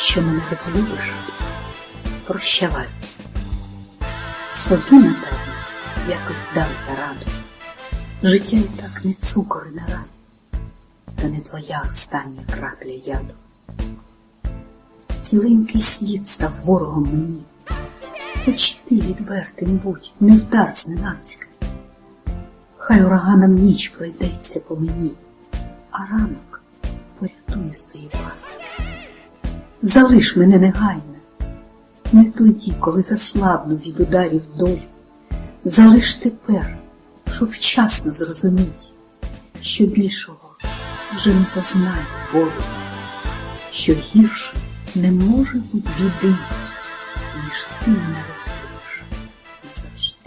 Якщо мене розлюбиш, прощавай. Собі, напевно, якось дам я раду. Життя і так не цукор і не рай, та не твоя остання крапля яду. Ціленький світ став ворогом мені, хоч ти відвертим будь, не вдар зненацька. Хай ураганом ніч пройдеться по мені, а ранок порятує з тої пастки. Залиш мене негайно, не тоді, коли заслабну від ударів долі. Залиш тепер, щоб вчасно зрозуміть, що більшого вже не зазнаю болю, що гірше не може бути біди, ніж ти мене розлюбиш назавжди.